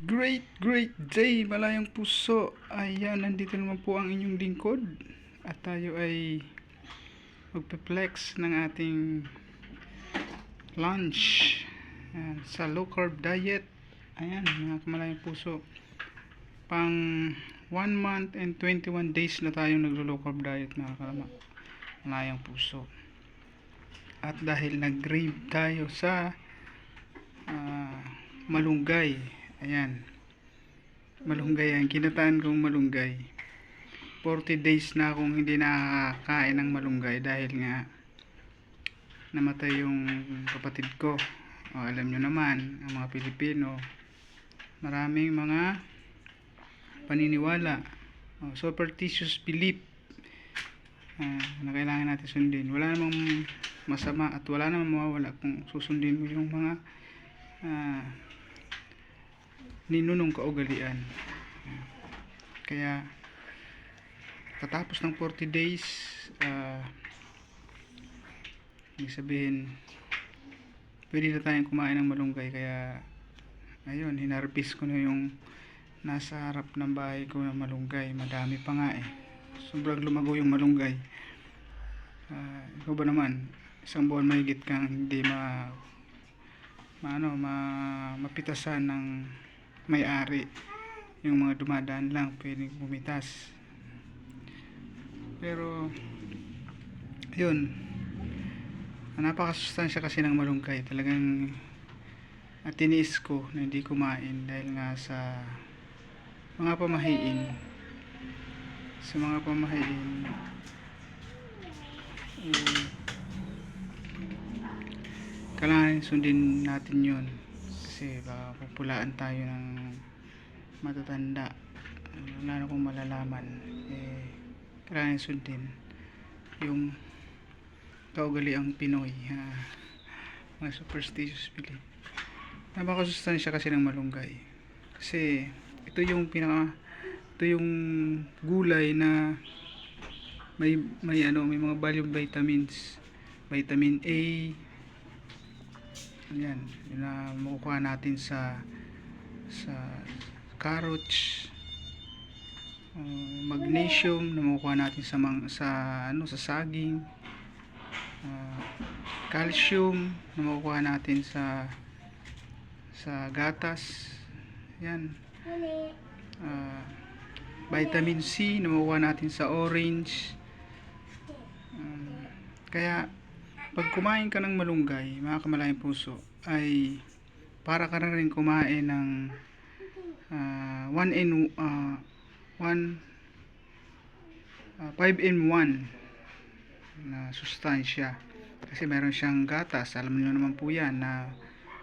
Great, great day, malayang puso. Ayan, nandito naman po ang inyong lingkod. At tayo ay magpe-flex ng ating lunch Ayan, sa low carb diet. Ayan, mga kamalayang puso. Pang 1 month and 21 days na tayong naglo-low carb diet, mga kalama. Malayang puso. At dahil nag-grave tayo sa ah, malunggay. Ayan. Malunggay yan. Kinataan kong malunggay. 40 days na akong hindi nakakain ng malunggay dahil nga namatay yung kapatid ko. O, alam nyo naman, ang mga Pilipino, maraming mga paniniwala. O, superstitious belief ah, na kailangan natin sundin. Wala namang masama at wala namang mawawala kung susundin mo yung mga ah, ninunong kaugalian. Kaya katapos ng 40 days ah ibig sabihin pwede na tayong kumain ng malunggay. Kaya ayun hinarvest ko na yung nasa harap ng bahay ko na malunggay. Madami pa nga eh. Sobrang lumago yung malunggay. Ah, ikaw ba naman? Isang buwan mahigit kang hindi ma maano ma mapitasan ng may-ari. Yung mga dumadaan lang pwedeng bumitas. Pero yun. Napakasustansya kasi ng malunggay. Talagang at tiniis ko na hindi kumain dahil nga sa mga pamahiin. Sa mga pamahiin eh, kailangan sundin natin yun kasi baka pupulaan tayo ng matatanda. Na kung malalaman. Eh kailangan sundin yung kaugaliang Pinoy ha, mga superstitious belief. Napakasustansya kasi ng malunggay. Kasi ito yung pinaka ito yung gulay na may may ano may mga value vitamins. Vitamin A yan yun na makukuha natin sa sa carrots uh, magnesium na makukuha natin sa mang, sa ano sa saging uh, calcium na makukuha natin sa sa gatas. Yan. Uh, vitamin C na makukuha natin sa orange. Um, kaya pag kumain ka ng malunggay mga kamalayang puso ay para ka na rin kumain ng uh, 1 in uh, 1 uh, 5 in 1 na sustansya. Kasi meron siyang gatas alam niyo naman po yan na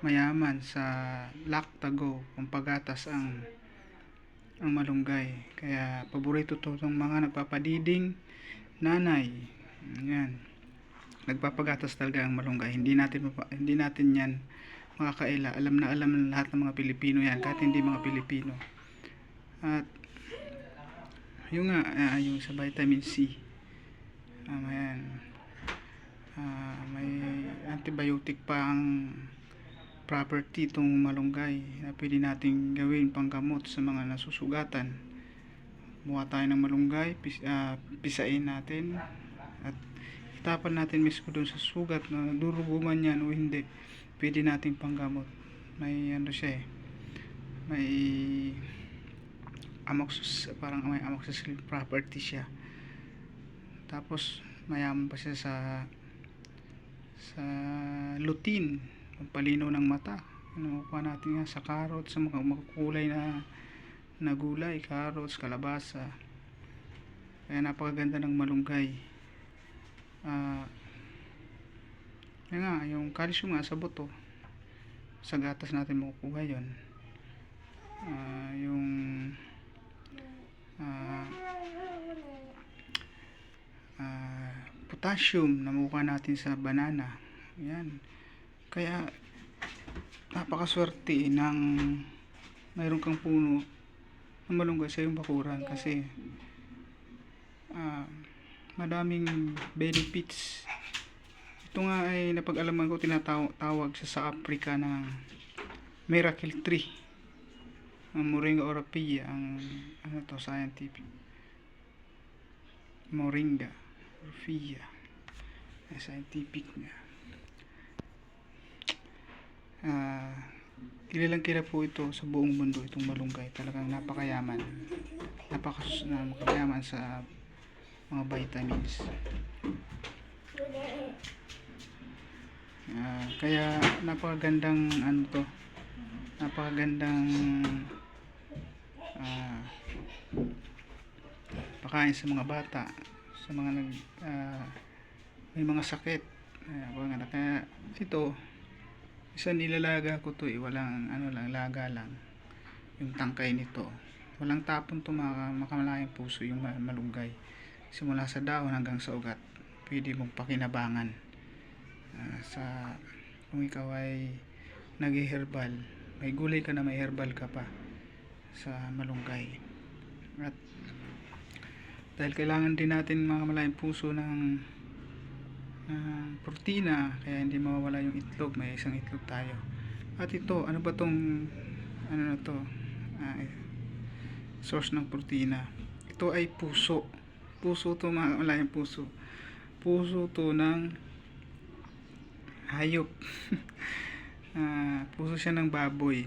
mayaman sa lactago pampagatas ang ang malunggay. Kaya paborito to ng mga nagpapadiding nanay. Yan nagpapagatas talaga ang malunggay. Hindi natin hindi natin yan makakaila. Alam na alam ng lahat ng mga Pilipino yan kahit hindi mga Pilipino. At yung nga ah, yung sa vitamin C. Um, ayan. Ah, may antibiotic pa ang property itong malunggay na pwede nating gawin panggamot sa mga nasusugatan. Muha tayo ng malunggay pis, ah, pisain natin at itapan natin mismo doon sa sugat na durugo man yan o hindi pwede nating panggamot. May ano siya eh may amoxis parang may amoxicillin property siya. Tapos mayaman pa siya sa sa lutein pampalinaw ng mata. Ano pa natin yan sa carrots sa mga makukulay na na gulay carrots, kalabasa. Kaya napakaganda ng malunggay ah yan nga yung calcium nga sa buto sa gatas natin makukuha yun. Ah, yung ah ah, potassium na makukuha natin sa banana yan. Kaya napakaswerte ng mayroon kang puno ng malunggay sa iyong bakuran kasi ah, madaming benefits. Ito nga ay napag-alaman ko tinatawag tawag siya sa Africa ng miracle tree. Ang Moringa orapia ang ano to scientific. Moringa orapia ang scientific niya. Ah kilalang kila po ito sa buong mundo itong malunggay. Talagang napakayaman. Napakas na makayaman sa mga vitamins. Ah, kaya napakagandang ano to. Napakagandang ah, pakain sa mga bata sa mga nag ah, may mga sakit. Ayan, mga kaya ito isa nilalaga ko to eh. Walang ano lang laga lang. Yung tangkay nito. Walang tapon to mga makamalayang puso yung ma- malunggay simula sa dahon hanggang sa ugat pwede mong pakinabangan. Ah, sa kung ikaw ay nag-herbal may gulay ka na may herbal ka pa sa malunggay. At dahil kailangan din natin mga malayang puso ng ng protina kaya hindi mawawala yung itlog may isang itlog tayo. At ito ano ba tong ano na to? Ah, source ng protina. Ito ay puso puso to mga malayang puso. Puso to ng hayop. Ah, puso siya ng baboy.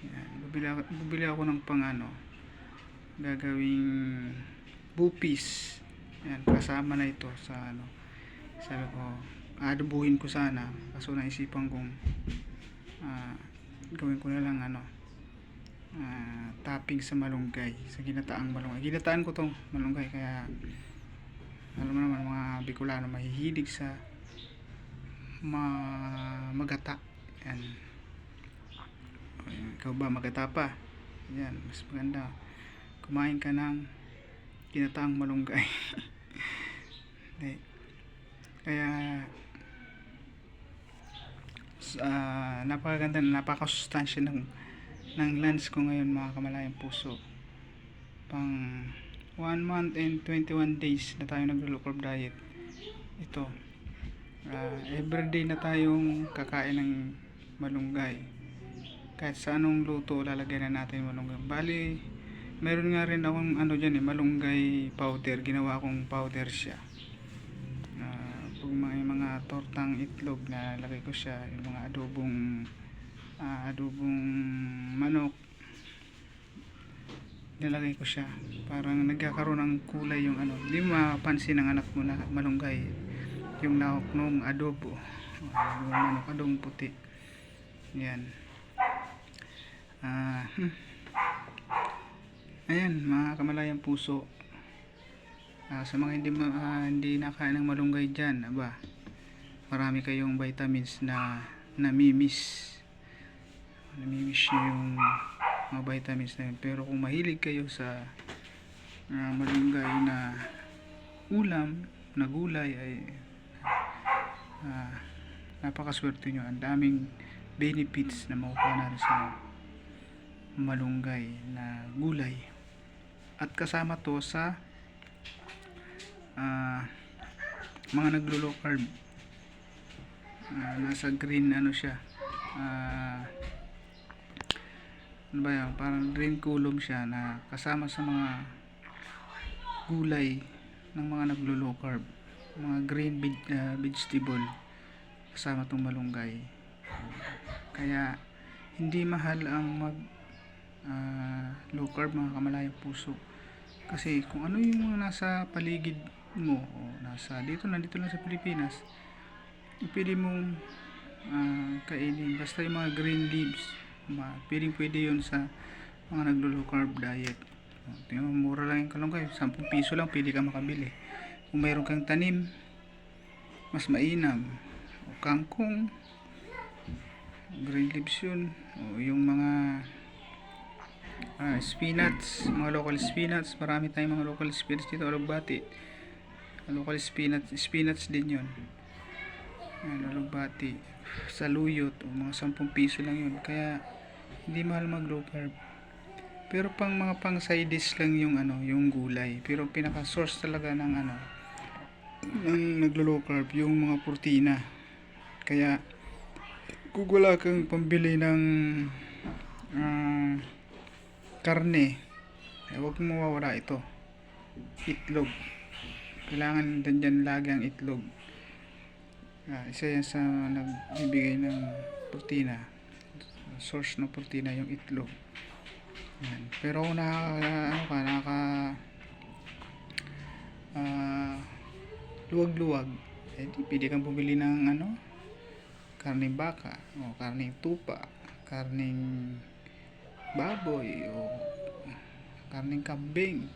Yan. Bubili, ako, bubili ako ng pang ano gagawing bupis. Yan kasama na ito sa ano sabi ko adobuhin ko sana. Kaso naisipan kong ah, gawin ko na lang ano ah, topping sa malunggay sa ginataang malunggay. Ginataan ko tong malunggay kaya alam mo naman mga Bicolano mahihilig sa ma magata. Yan. Ikaw ba magata pa? Yan mas maganda. Kumain ka ng ginataang malunggay. Kaya ah, napakaganda napakasustansya ng ng lunch ko ngayon mga kamalayang puso. Pang 1 month and 21 days na tayo naglo-low carb diet. Ito Ah, everyday na tayong kakain ng malunggay. Kahit sa anong luto lalagyan na natin malunggay. Bali meron nga rin akong ano dyan eh malunggay powder. Ginawa kong powder siya. Ah, pag may mga tortang itlog na lagay ko siya yung mga adobong ah, adobong manok. Nilagay ko siya. Parang nagkakaroon ng kulay yung ano. Hindi mo mapapansin ng anak mo na malunggay. Yung nahok nung adobo. Yung manok adobong puti. Yan. Ah hmm. ayan mga kamalayang puso. Ah, sa mga hindi ah, hindi nakain ng malunggay dyan aba marami kayong vitamins na namimiss namimiss nyo yung mga vitamins na yun. Pero kung mahilig kayo sa ah, malunggay na ulam na gulay ay ah, napakaswerte nyo ang daming benefits na makukuha natin sa malunggay na gulay. At kasama to sa ah, mga naglo low carb. Ah, nasa green ano siya. Ah, ano ba yan parang column siya na kasama sa mga gulay ng mga naglo low carb. Mga green veg- ah, vegetable. Kasama tong malunggay. Kaya hindi mahal ang mag ah, low carb mga kamalayang puso. Kasi kung ano yung mga nasa paligid mo o nasa dito na dito lang sa Pilipinas pwede mong ah, kainin. Basta yung mga green leaves pwedeng pwede yun sa mga naglo low carb diet. Tingnan mura lang yung kalunggay 10 piso lang pwede ka makabili. Kung mayroon kang tanim mas mainam. O kangkong green leaves yun. O yung mga ah, spinach mga local spinach. Marami tayong mga local spinach dito alugbati. Local spinach spinach din yun. Ayan, alugbati. Saluyot o mga 10 piso lang yun. Kaya hindi mahal mag low carb pero pang mga pang side dish lang yung ano yung gulay pero pinaka source talaga ng ano ng naglo low carb yung mga protina kaya kung wala kang pambili ng ah, karne, eh, huwag mo mawawala ito. Itlog. Kailangan din dyan lagi ang itlog. Ah, isa yan sa nagbibigay ng protina. Source ng protina yung itlog. Yan. Pero naka, ano ka, naka ah, luwag-luwag, eh di pwede kang bumili ng ano, karning baka, o karning tupa, karning baboy, o karning kambing,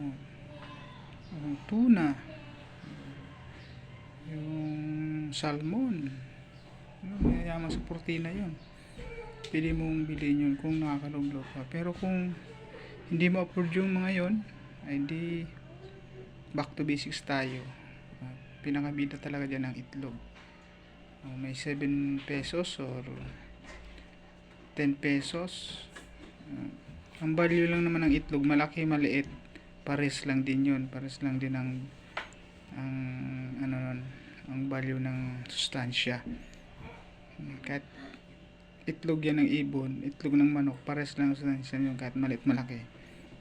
o, o tuna, yung salmon, yun, mayayaman sa protina yun. Pwede mong bilhin yun kung nakakaluglo ka. Pero kung hindi mo afford yung mga yun, ay di back to basics tayo. Ah, pinakabida talaga dyan ang itlog. Ah, may 7 pesos or 10 pesos. Ah, ang value lang naman ng itlog, malaki, maliit. Pares lang din yun. Pares lang din ang ang ano nun, ang value ng sustansya. Hmm, Kahit itlog yan ng ibon, itlog ng manok, pares lang ang sustansya yun kahit maliit malaki.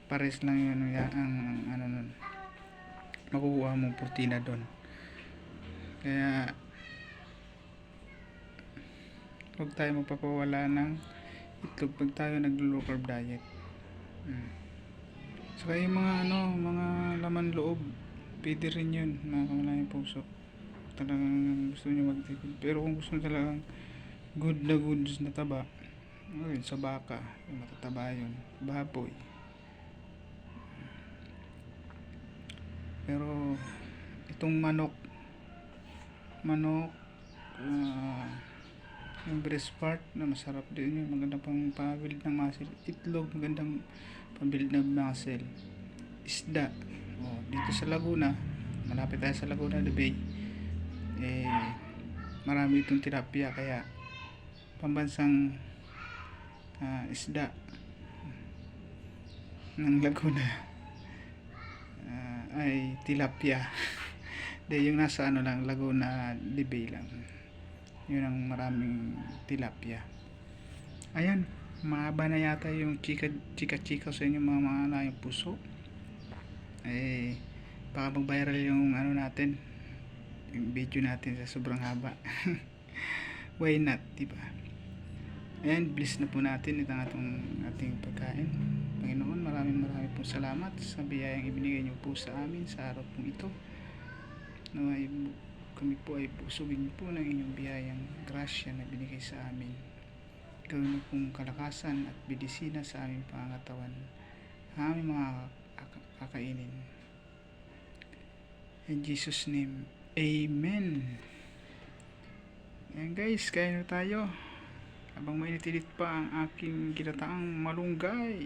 Pares lang yun ang, ang ano nun, makukuha mong protina doon. Kaya huwag tayo magpapawala ng itlog pag tayo naglo low carb diet. Mm. Saka yung mga ano, mga laman loob, pwede rin yun, mga kamalayang puso. Talagang gusto nyo magtipid. Pero kung gusto nyo talagang good na goods na taba, ayun, sa baka, yung matataba yun, baboy. Pero itong manok, manok, ah, yung breast part na masarap din yun, maganda pang pabuild ng muscle. Itlog, magandang pabuild ng muscle. Isda, oh, dito sa Laguna, malapit tayo sa Laguna de Bay, eh, marami itong tilapia, kaya pambansang ah, isda ng Laguna ah, ay tilapia. De yung nasa ano lang Laguna de Bay lang. Yun ang maraming tilapia. Ayan, mahaba na yata yung chika chika chika sa inyo mga mga layang puso. Eh baka mag-viral yung ano natin yung video natin sa sobrang haba. Why not, di ba? Ayan, bless na po natin itong atong ating pagkain. Panginoon, maraming maraming po salamat sa biyayang ibinigay niyo po sa amin sa araw pong ito. Naway kami po ay pusugin niyo po ng inyong biyayang grasya na binigay sa amin. Gawin mo pong kalakasan at bidisina sa aming pangatawan. Aming mga kaka- kakainin. In Jesus' name, Amen. Ayan guys, kain na tayo. Habang mainit-init pa ang aking ginataang malunggay.